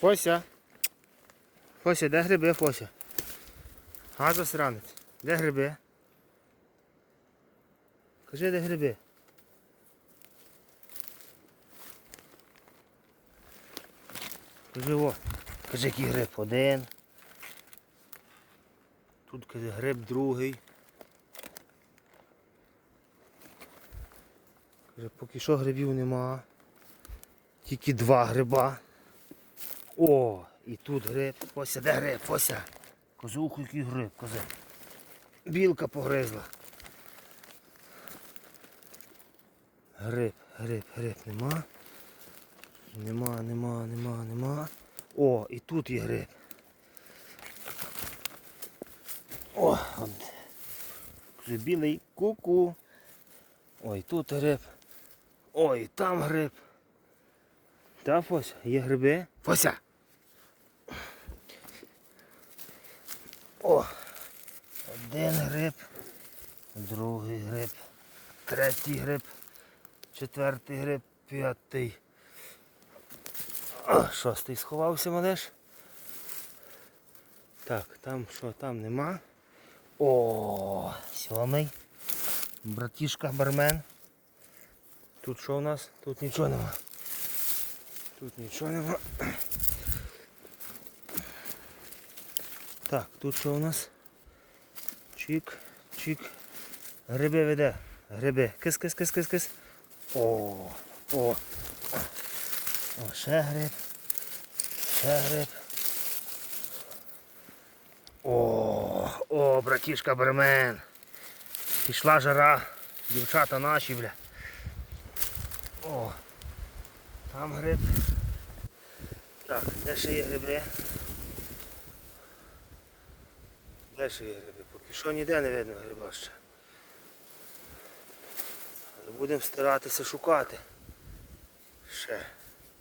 Фося. Фося, де гриби, Фося? А, засранець. Де гриби? Кажи, де гриби? Кажи, о. Кажи, який гриб один. Тут каже, гриб другий. Каже, поки що грибів нема. Тільки два гриба. О, і тут гриб. Фося, де гриб, Фося? Козуху, який гриб, козе. Білка погризла. Гриб, гриб, гриб нема. Нема, нема, нема, нема. О, і тут є гриб. О. Каже, білий ку-ку. Ой, тут гриб. Ой, там гриб. Та, Фося, є гриби? Фося! О! Один гриб, другий гриб, третій гриб, четвертий гриб, п'ятий. Шостий сховався малеш. Так, там що, там нема. О, сьомий. Братішка бармен. Тут що у нас? Тут нічого нема. Тут нічого нема. Так, тут що у нас? Чик, чик. Гриби веде. Гриби. Кис, кис, кис, кис, кис. О, о. О, ще гриб. Ще гриб. О, о, братішка бармен. Пішла жара. Дівчата наші, бля. О, там гриб. Так, де ще є гриби? Де є гриби? Поки що ніде не видно гриба ще. Але будемо старатися шукати. Ще.